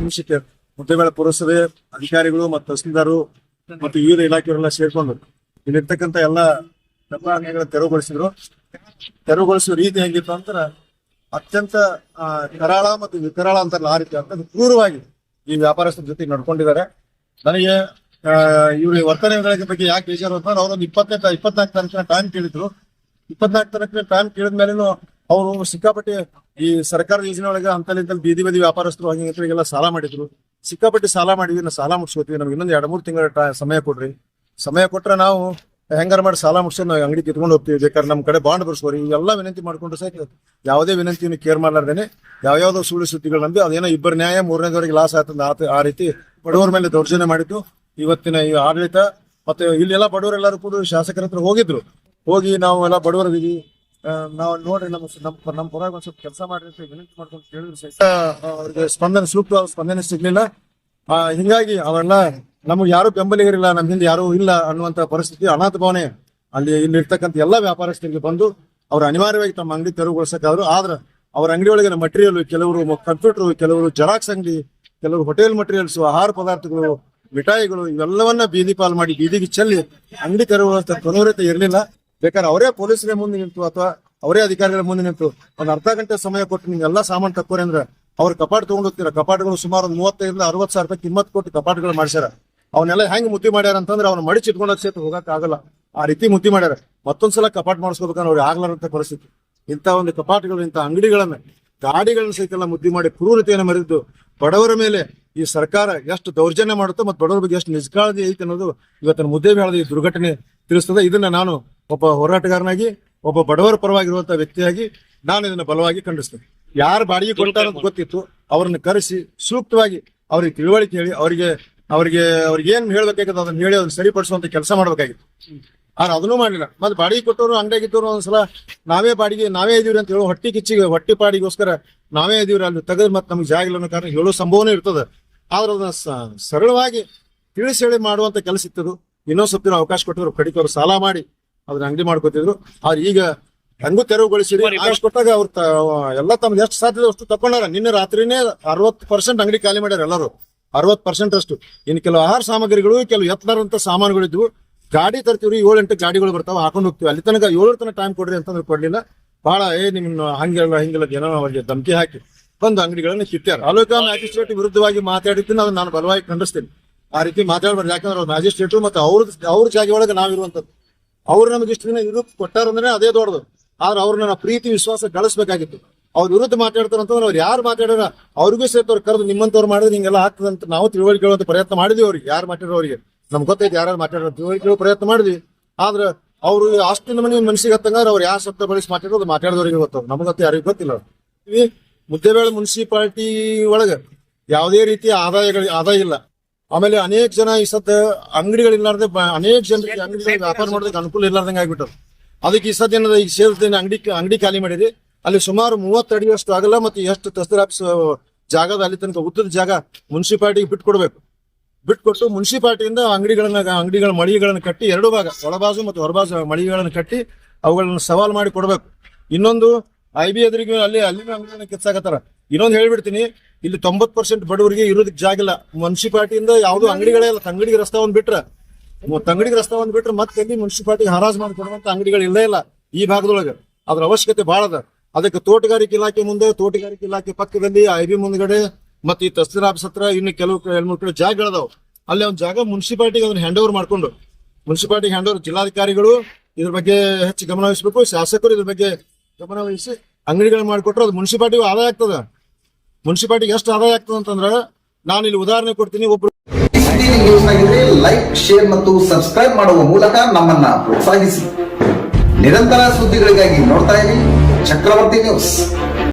ನಿಮಿಷಕ್ಕೆ ಮುದ್ದೇಬೇಳೆ ಪುರಸಭೆ ಅಧಿಕಾರಿಗಳು ಮತ್ತು ತಹಸೀಲ್ದಾರು ಮತ್ತು ವಿವಿಧ ಇಲಾಖೆಯವರೆಲ್ಲ ಸೇರ್ಕೊಂಡು ಇಲ್ಲಿರ್ತಕ್ಕಂಥ ಎಲ್ಲ ಡಬ್ಬ ಅಂಗಡಿಗಳ ತೆರವುಗೊಳಿಸಿದ್ರು. ತೆರವುಗೊಳಿಸುವ ರೀತಿ ಹೆಂಗಿತ್ತು ಅಂತ ಅತ್ಯಂತ ಕರಾಳ ಮತ್ತು ವಿಕರಾಳ ಅಂತ ಆ ರೀತಿ ಅಂತ ಕ್ರೂರವಾಗಿ ಈ ವ್ಯಾಪಾರಸ್ಥರ ಜೊತೆ ನಡ್ಕೊಂಡಿದ್ದಾರೆ. ನನಗೆ ಇವ್ರ ವರ್ತನೆಗಳ ಬಗ್ಗೆ ಯಾಕೆ ಬೇಜಾರು ಅಂತ ಅವರೊಂದು ಇಪ್ಪತ್ತನೇ ಇಪ್ಪತ್ನಾಲ್ಕು ತಾರೀಕಿನ ಟೈಮ್ ಕೇಳಿದ್ರು. ಇಪ್ಪತ್ನಾಲ್ಕು ತಾರೀಕಿನ ಟೈಮ್ ಕೇಳಿದ ಅವರು ಸಿಕ್ಕಾಪಟ್ಟೆ ಈ ಸರ್ಕಾರದ ಯೋಜನೆ ಒಳಗೆ ಅಂತಲ್ಲಿಂತಲ್ಲಿ ಬೀದಿ ಬದಿ ವ್ಯಾಪಾರಸ್ಥರು ಹಂಗೆಲ್ಲ ಸಾಲ ಮಾಡಿದ್ರು. ಸಿಕ್ಕಾಪಟ್ಟಿ ಸಾಲ ಮಾಡಿದ್ವಿ ನಾವು ಸಾಲ ಮುಗಿಸ್ಕೋತೀವಿ. ನಮ್ಗೆ ಇನ್ನೊಂದು ಎರಡು ಮೂರು ತಿಂಗಳ ಸಮಯ ಕೊಡ್ರಿ. ಸಮಯ ಕೊಟ್ರೆ ನಾವು ಹೆಂಗಾರ ಮಾಡಿ ಸಾಲ ಮುಗಿಸಿ ನಾವು ಅಂಗಡಿ ಕಿತ್ಕೊಂಡು ಹೋಗ್ತೀವಿ. ಬೇಕಾದ್ರೆ ನಮ್ಮ ಕಡೆ ಬಾಂಡ್ ಬರ್ಸ್ಕೋರಿ. ಇವೆಲ್ಲ ವಿನಂತಿ ಮಾಡ್ಕೊಂಡು ಸಹ ಯಾವುದೇ ವಿನಂತಿಯನ್ನು ಕೇರ್ ಮಾಡಲಾರ್ದೇನೆ ಯಾವ್ಯಾವ್ದೋ ಸುಳ್ಳು ಸುದ್ದಿಗಳು ನಂಬಿ ಅದೇನೋ ಇಬ್ಬರು ನ್ಯಾಯ ಮೂರನೇದವರೆಗೆ ಲಾಸ್ ಆತಂದ ಆತ ಆ ರೀತಿ ಬಡವರ ಮೇಲೆ ದೌರ್ಜನ್ಯ ಮಾಡಿದ್ದು. ಇವತ್ತಿನ ಈ ಆಡಳಿತ ಮತ್ತೆ ಇಲ್ಲೆಲ್ಲ ಬಡವರೆಲ್ಲರೂ ಕೂಡ ಶಾಸಕರ ಹತ್ರ ಹೋಗಿದ್ರು. ಹೋಗಿ ನಾವು ಎಲ್ಲ ಬಡವರಿದೀವಿ ಆ, ನಾವು ನೋಡ್ರಿ ನಮ್ಮ ನಮ್ಮ ನಮ್ ಪರವಾಗಿ ಒಂದ್ ಸ್ವಲ್ಪ ಕೆಲಸ ಮಾಡ್ರಿ ಅಂತ ವಿನಂತಿ ಮಾಡ್ಕೊಂಡು ಕೇಳಿದ್ರು ಸಹಿತ ಅವ್ರಿಗೆ ಸ್ಪಂದನೆ ಸೂಕ್ತವಾದ ಸ್ಪಂದನೆ ಸಿಗ್ಲಿಲ್ಲ. ಹಿಂಗಾಗಿ ಅವೆಲ್ಲ ನಮಗೆ ಯಾರು ಬೆಂಬಲಿಗರಿಲ್ಲ ನಮ್ಮ ಹಿಂದೆ ಯಾರು ಇಲ್ಲ ಅನ್ನುವಂತ ಪರಿಸ್ಥಿತಿ ಅನಾಥ ಭಾವನೆ ಅಲ್ಲಿ ಇಲ್ಲಿ ಇರ್ತಕ್ಕಂಥ ಎಲ್ಲಾ ವ್ಯಾಪಾರಸ್ಥರಿಗೆ ಬಂದು ಅವ್ರು ಅನಿವಾರ್ಯವಾಗಿ ತಮ್ಮ ಅಂಗಡಿ ತೆರವುಗೊಳಿಸಕ್ಕಾದ್ರು. ಆದ್ರೆ ಅವ್ರ ಅಂಗಡಿ ಒಳಗಿನ ಮಟೀರಿಯಲ್ ಕೆಲವರು ಕಂಪ್ಯೂಟರ್ ಕೆಲವರು ಜೆರಾಕ್ಸ್ ಅಂಗಡಿ, ಕೆಲವರು ಹೋಟೆಲ್ ಮಟೀರಿಯಲ್ಸ್ ಆಹಾರ ಪದಾರ್ಥಗಳು, ಮಿಠಾಯಿಗಳು, ಇವೆಲ್ಲವನ್ನ ಬೀದಿ ಪಾಲ್ ಮಾಡಿ ಬೀದಿಗೆ ಚೆಲ್ಲಿ ಅಂಗಡಿ ತೆರವುವಂತ ಕೊನೋರತೆ ಇರಲಿಲ್ಲ. ಬೇಕಾದ್ರೆ ಅವರೇ ಪೊಲೀಸರೇ ಮುಂದೆ ನಿಂತು ಅಥವಾ ಅವರೇ ಅಧಿಕಾರಿಗಳ ಮುಂದೆ ನಿಂತು ಒಂದು ಅರ್ಧ ಗಂಟೆ ಸಮಯ ಕೊಟ್ಟು ನೀವು ಎಲ್ಲ ಸಾಮಾನು ತಕ್ಕೋರಿ ಅಂದ್ರೆ ಅವ್ರು ಕಪಾಟ್ ತಗೊಂಡ್ ಹೋಗ್ತೀರ? ಕಪಾಟ್ಗಳು ಸುಮಾರು ಒಂದು ಮೂವತ್ತೈದರಿಂದ ಅರವತ್ತು ಸಾವಿರ ರೂಪಾಯಿ ಕಿಮ್ಮತ್ ಕೊಟ್ಟು ಕಪಾಟ್ಗಳು ಮಾಡಿಸ್ಯಾರ. ಅವನ್ನೆಲ್ಲ ಹೆಂಗ್ ಮುದ್ದಿ ಮಾಡ್ಯಾರ ಅಂತಂದ್ರೆ ಅವ್ನ ಮಡಿಚಿ ಇಟ್ಕೊಂಡೋಗ್ ಸೇತು ಹೋಗಕ್ ಆಗಲ್ಲ. ಆ ರೀತಿ ಮುದ್ದಿ ಮಾಡ್ಯಾರ. ಮತ್ತೊಂದ್ಸಲ ಕಪಾಟ್ ಮಾಡಿಸ್ಕೋಬೇಕಂದ್ರೆ ಅವ್ರಿಗೆ ಆಗ್ಲಾರಂತ ಪರಿಸ್ಥಿತಿ. ಇಂಥ ಒಂದು ಕಪಾಟ್ಗಳು, ಇಂಥ ಅಂಗಡಿಗಳನ್ನ, ಗಾಡಿಗಳನ್ನ ಸಹಿತ ಮುದ್ದಿ ಮಾಡಿ ಕ್ರೂರತೆಯನ್ನು ಮರೆದು ಬಡವರ ಮೇಲೆ ಈ ಸರ್ಕಾರ ಎಷ್ಟು ದೌರ್ಜನ್ಯ ಮಾಡುತ್ತೋ ಮತ್ತು ಬಡವರ ಬಗ್ಗೆ ಎಷ್ಟು ನಿಷ್ಕಾಳಜಿ ಐತೆ ಅನ್ನೋದು ಇವತ್ತಿನ ಮುದ್ದೆ ಬೇಳದ ಈ ದುರ್ಘಟನೆ ತಿಳಿಸ್ತದೆ. ಇದನ್ನ ನಾನು ಒಬ್ಬ ಹೋರಾಟಗಾರನಾಗಿ ಒಬ್ಬ ಬಡವರ ಪರವಾಗಿರುವಂತಹ ವ್ಯಕ್ತಿಯಾಗಿ ನಾನು ಇದನ್ನು ಬಲವಾಗಿ ಖಂಡಿಸ್ತೇನೆ. ಯಾರು ಬಾಡಿಗೆ ಕೊಡ್ತಾರ ಅಂತ ಗೊತ್ತಿತ್ತು. ಅವರನ್ನು ಕರೆಸಿ ಸೂಕ್ತವಾಗಿ ಅವ್ರಿಗೆ ತಿಳುವಳಿಕೆ ಹೇಳಿ ಅವರಿಗೆ ಅವರಿಗೆ ಅವ್ರಿಗೆ ಏನ್ ಹೇಳ್ಬೇಕಾಗಿತ್ತು ಅದನ್ನ ಹೇಳಿ ಅದನ್ನ ಸರಿಪಡಿಸುವಂತ ಕೆಲಸ ಮಾಡ್ಬೇಕಾಗಿತ್ತು. ಆದ್ರೆ ಅದನ್ನೂ ಮಾಡಲಿಲ್ಲ. ಮತ್ತೆ ಬಾಡಿಗೆ ಕೊಟ್ಟವರು ಅಂಗಡಿಯಾಗಿದ್ದವರು ಒಂದ್ಸಲ ನಾವೇ ಬಾಡಿಗೆ ನಾವೇ ಇದೀವ್ರಿ ಅಂತ ಹೇಳೋ ಹೊಟ್ಟಿ ಕಿಚ್ಚಿಗೆ ಹೊಟ್ಟಿ ಪಾಡಿಗೋಸ್ಕರ ನಾವೇ ಇದೀವ್ರಿ ಅಲ್ಲಿ ತೆಗೆದು ಮತ್ತೆ ನಮ್ಗೆ ಜಾಗ ಇಲ್ಲ ಅನ್ನೋ ಕಾರಣ ಹೇಳೋ ಸಂಭವನೇ ಇರ್ತದೆ. ಆದ್ರೆ ಅದನ್ನ ಸರಳವಾಗಿ ತಿಳಿಸಿ ಹೇಳಿ ಮಾಡುವಂತ ಕೆಲಸ ಇತ್ತದು ಇನ್ನೊಂದು ಸ್ವಲ್ಪ ದಿನ ಅವಕಾಶ ಕೊಟ್ಟರು ಕಡಿಕೆ ಅವ್ರು ಸಾಲ ಮಾಡಿ. ಅದನ್ನ ಅಂಗಡಿ ಮಾಡ್ಕೋತಿದ್ರು. ಆದ್ರೆ ಈಗ ಹೆಂಗೂ ತೆರವುಗೊಳಿಸಿರಿ ಅವಕಾಶ ಕೊಟ್ಟಾಗ ಅವ್ರ ಎಲ್ಲ ತಮ್ಮ ಎಷ್ಟು ಸಾಧ್ಯ ಅಷ್ಟು ತಕೊಂಡಾರ ನಿನ್ನೆ ರಾತ್ರಿನೇ ಅರವತ್ ಪರ್ಸೆಂಟ್ ಅಂಗಡಿ ಖಾಲಿ ಮಾಡ್ಯಾರ ಎಲ್ಲರೂ. ಅರವತ್ತು ಪರ್ಸೆಂಟ್ ಅಷ್ಟು. ಇನ್ನು ಕೆಲವು ಆಹಾರ ಸಾಮಗ್ರಿಗಳು ಕೆಲವು ಎತ್ತರಂತ ಸಾಮಾನುಗಳಿದ್ವು ಗಾಡಿ ತರ್ತೀವ್ರಿ ಏಳು ಎಂಟು ಗಾಡಿಗಳು ಬರ್ತಾವ ಹಾಕೊಂಡು ಹೋಗ್ತೀವಿ. ಅಲ್ಲಿ ತನಕ ಏಳು ತನಕ ಟೈಮ್ ಕೊಡ್ರಿ ಅಂತಂದ್ರೆ ಕೊಡ್ಲಿಲ್ಲ. ಬಹಳ ಏ ನಿಮ್ಮ ಹಂಗಿಲ್ಲ ಹಿಂಗಿಲ್ಲ ಏನೋ ಅವರಿಗೆ ಧಮಕಿ ಹಾಕಿ ಬಂದು ಅಂಗಡಿಗಳನ್ನ ಕಿತ್ತಾರ ಅಲೋಕ ಮ್ಯಾಜಿಸ್ಟ್ರೇಟ್ ವಿರುದ್ಧವಾಗಿ ಮಾತಾಡಿದ್ದೀನಿ ಅದನ್ನ ನಾನು ಬಲವಾಗಿ ಖಂಡಿಸ್ತೀನಿ. ಆ ರೀತಿ ಮಾತಾಡ್ಬಾರ್ದು. ಯಾಕಂದ್ರೆ ಅವ್ರು ಮ್ಯಾಜಿಸ್ಟ್ರೇಟ್ ಮತ್ತೆ ಅವ್ರ ಅವ್ರ ಜಾಗ ಒಳಗೆ ನಾವಿರುವಂತದ್ದು ಅವ್ರು ನಮ್ಗೆ ಇಷ್ಟು ದಿನ ವಿರುದ್ಧ ಕೊಟ್ಟಾರಂದ್ರೆ ಅದೇ ದೊಡ್ಡದು. ಆದ್ರೆ ಅವ್ರನ್ನ ನಾವು ಪ್ರೀತಿ, ವಿಶ್ವಾಸ ಗಳಿಸ್ಬೇಕಾಗಿತ್ತು. ಅವ್ರ ವಿರುದ್ಧ ಮಾತಾಡ್ತಾರ ಅಂತಂದ್ರೆ ಅವ್ರು ಯಾರು ಮಾತಾಡ್ಯಾರ ಅವ್ರಿಗೂ ಅವ್ರು ಕರೆದು ನಿಮ್ಮಂತವ್ರು ಮಾಡಿದ್ರೆ ಹಿಂಗೆಲ್ಲ ಆಗ್ತದಂತ ನಾವು ತಿಳುವಳಿಕೆ ಅಂತ ಪ್ರಯತ್ನ ಮಾಡಿದ್ವಿ ಅವ್ರಿಗೆ. ಯಾರು ಮಾತಾಡೋ ಅವ್ರಿಗೆ? ನಮ್ಗೆ ಗೊತ್ತೈತೆ ಯಾರು ಮಾತಾಡೋ ತಿಳುವಳಿಕೆ ಪ್ರಯತ್ನ ಮಾಡಿದ್ವಿ. ಆದ್ರೆ ಅವರು ಅಷ್ಟು ಮನೆ ಮನಸ್ಸಿಗೆ ಹತ್ತಂಗಾದ್ರೆ ಅವ್ರು ಯಾವ ಶಬ್ದ ಬಳಸಿ ಮಾತಾಡೋದು ಮಾತಾಡಿದವ್ರಿಗೆ ಗೊತ್ತವ್ರು ನಮಗಂತೂ ಯಾರಿಗೂ ಗೊತ್ತಿಲ್ಲ ಮುದ್ದೇಬೇಳೆ ಮುನ್ಸಿಪಾಲಿಟಿ ಒಳಗೆ ಯಾವುದೇ ರೀತಿಯ ಆದಾಯಗಳು, ಆದಾಯ ಇಲ್ಲ. ಆಮೇಲೆ ಅನೇಕ ಜನ ಈ ಸದ್ದ ಅಂಗಡಿಗಳಿಲ್ಲಾರ್ದೆ ಅನೇಕ ಜನರಿಗೆ ಅಂಗಡಿಗಳ ವ್ಯಾಪಾರ ಮಾಡೋದಕ್ಕೆ ಅನುಕೂಲ ಇರ್ಲಾರ್ದಂಗೆ ಆಗ್ಬಿಟ್ಟರು ಅದಕ್ಕೆ ಈ ಸದ್ದ ಏನದ ಈಗ ಸೇರಿದ ಅಂಗಡಿ ಅಂಗಡಿ ಖಾಲಿ ಮಾಡಿದೆ. ಅಲ್ಲಿ ಸುಮಾರು ಮೂವತ್ತು ಅಡಿಯಷ್ಟು ಆಗಲ್ಲ ಮತ್ತೆ ಎಷ್ಟು ತಹಸೀಲ್ ಆಫೀಸ್ ಜಾಗದ ಅಲ್ಲಿ ತನಕ ಉದ್ದದ ಜಾಗ ಮುನ್ಸಿಪಾಲಿಟಿಗೆ ಬಿಟ್ಕೊಡ್ಬೇಕು. ಬಿಟ್ಕೊಟ್ಟು ಮುನ್ಸಿಪಾಲಿಟಿಯಿಂದ ಅಂಗಡಿಗಳನ್ನ ಅಂಗಡಿಗಳ ಮಳಿಗೆಗಳನ್ನ ಕಟ್ಟಿ ಎರಡು ಭಾಗ ಒಳಬಾಜು ಮತ್ತು ಹೊರಬಾಜು ಮಳಿಗೆಗಳನ್ನು ಕಟ್ಟಿ ಅವುಗಳನ್ನು ಸವಾಲ್ ಮಾಡಿ ಕೊಡ್ಬೇಕು. ಇನ್ನೊಂದು ಐ ಬಿ ಎದುರಿಗೆ ಅಲ್ಲಿ ಅಲ್ಲಿನ ಅಂಗಡಿಗಳನ್ನ ಕಿತ್ತಾಕತ್ತಾರ ಇನ್ನೊಂದು ಹೇಳ್ಬಿಡ್ತೀನಿ ಇಲ್ಲಿ ತೊಂಬತ್ ಪರ್ಸೆಂಟ್ ಬಡವರಿಗೆ ಇರೋದಕ್ಕೆ ಜಾಗ ಇಲ್ಲ. ಮುನ್ಸಿಪಾಟಿಯಿಂದ ಯಾವ್ದು ಅಂಗಡಿಗಳೇ ಇಲ್ಲ ತಂಗಡಿಗೆ ರಸ್ತೆ ಒಂದ್ ಬಿಟ್ರೆ ತಂಗಡಿಗೆ ರಸ್ತೆ ಒಂದ್ ಬಿಟ್ರೆ ಮತ್ತೆ ಎಲ್ಲಿ ಮುನ್ಸಿಪಾಲಿಟಿಗೆ ಹರಾಜ್ ಮಾಡಿಕೊಡುವಂತ ಅಂಗಡಿಗಳು ಇಲ್ಲೇ ಇಲ್ಲ ಈ ಭಾಗದೊಳಗೆ. ಅದ್ರ ಅವಶ್ಯಕತೆ ಬಹಳ ಅದ. ಅದಕ್ಕೆ ತೋಟಗಾರಿಕೆ ಇಲಾಖೆ ಮುಂದೆ, ತೋಟಗಾರಿಕೆ ಇಲಾಖೆ ಪಕ್ಕದಲ್ಲಿ ಐ ಬಿ ಮುಂದ್ಗಡೆ ಮತ್ತೆ ಈ ತಹಸೀಲ್ ಆಫೀಸ್ ಹತ್ರ ಇನ್ನು ಕೆಲವು ಎರಡ್ ಕಡೆ ಜಾಗಗಳದಾವ ಅಲ್ಲಿ ಒಂದು ಜಾಗ ಮುನ್ಸಿಪಾಲಿಟಿಗೆ ಅದನ್ನ ಹ್ಯಾಂಡ್ ಓವರ್ ಮಾಡ್ಕೊಂಡು ಮುನ್ಸಿಪಾಲಿಟಿ ಹ್ಯಾಂಡ್ ಓವರ್ ಜಿಲ್ಲಾಧಿಕಾರಿಗಳು ಇದ್ರ ಬಗ್ಗೆ ಹೆಚ್ಚು ಗಮನ ವಹಿಸಬೇಕು, ಶಾಸಕರು ಇದ್ರ ಬಗ್ಗೆ ಗಮನ ವಹಿಸಿ ಅಂಗಡಿಗಳು ಮಾಡಿಕೊಟ್ರೆ ಅದು ಮುನ್ಸಿಪಾಲಿಟಿಗೂ ಆದಾಯ ಆಗ್ತದ. ಮುನ್ಸಿಪಾಲಿಟಿಗೆ ಎಷ್ಟು ಆದಾಯ ಆಗ್ತದೆ ಅಂತಂದ್ರೆ ನಾನು ಇಲ್ಲಿ ಉದಾಹರಣೆ ಕೊಡ್ತೀನಿ, ಒಬ್ರು ಲೈಕ್ ಶೇರ್ ಮತ್ತು ಸಬ್ಸ್ಕ್ರೈಬ್ ಮಾಡುವ ಮೂಲಕ ನಮ್ಮನ್ನ ಪ್ರೋತ್ಸಾಹಿಸಿ. ನಿರಂತರ ಸುದ್ದಿಗಳಿಗಾಗಿ ನೋಡ್ತಾ ಇರಿ, ಚಕ್ರವರ್ತಿ ನ್ಯೂಸ್